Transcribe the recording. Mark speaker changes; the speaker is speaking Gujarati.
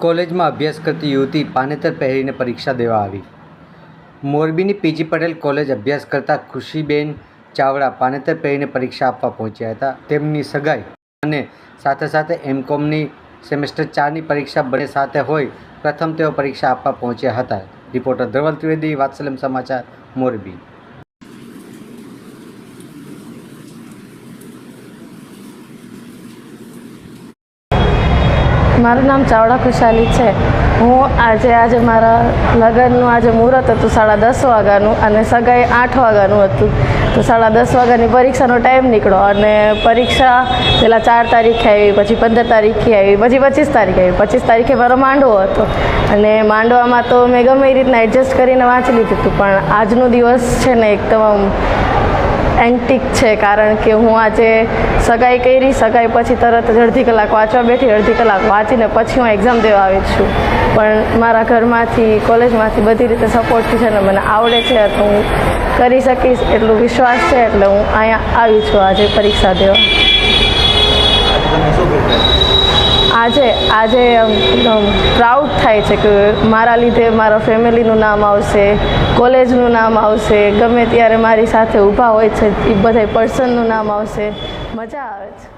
Speaker 1: કોલેજમાં અભ્યાસ કરતી યુવતી પાનેતર પહેરીને પરીક્ષા દેવા આવી. મોરબીની પીજી પટેલ કોલેજ અભ્યાસ કરતા ખુશીબેન ચાવડા પાનેતર પહેરીને પરીક્ષા આપવા પહોંચ્યા હતા. તેમની સગાઈ અને સાથે સાથે એમકોમની સેમેસ્ટર ચારની પરીક્ષા બંને સાથે હોય પ્રથમ તેઓ પરીક્ષા આપવા પહોંચ્યા હતા. રિપોર્ટર ધવલ ત્રિવેદી, વાત્સલ્યમ સમાચાર, મોરબી.
Speaker 2: મારું નામ ચાવડા ખુશાલી છે. હું આજે આજે મારા લગ્નનું આજે મુહૂર્ત હતું સાડા દસ વાગ્યાનું અને સગાઈ આઠ વાગ્યાનું હતું. તો સાડા દસ વાગ્યાની પરીક્ષાનો ટાઈમ નીકળ્યો અને પરીક્ષા પહેલાં ચાર તારીખે આવી, પછી પંદર તારીખે આવી, પછી પચીસ તારીખે આવી. પચીસ તારીખે મારો માંડવો હતો. અને માંડવામાં તો મેં ગમે એ રીતના એડજસ્ટ કરીને વાંચી લીધું હતું, પણ આજનો દિવસ છે ને એકદમ એન્ટિક છે, કારણ કે હું આજે સગાઈ કરી, સગાઈ પછી તરત જ અડધી કલાક વાંચવા બેઠી, અડધી કલાક વાંચીને પછી હું એક્ઝામ દેવા આવી છું. પણ મારા ઘરમાંથી, કોલેજમાંથી બધી રીતે સપોર્ટ છે ને મને આવડે છે, તો હું કરી શકીશ એટલું વિશ્વાસ છે, એટલે હું અહીંયા આવી છું આજે પરીક્ષા દેવા. આજે આજે પ્રાઉડ થાય છે કે મારા લીધે મારા ફેમિલીનું નામ આવશે, કોલેજનું નામ આવશે, ગમે ત્યારે મારી સાથે ઊભા હોય છે, એ બધા પર્સનનું નામ આવશે. મજા આવે છે.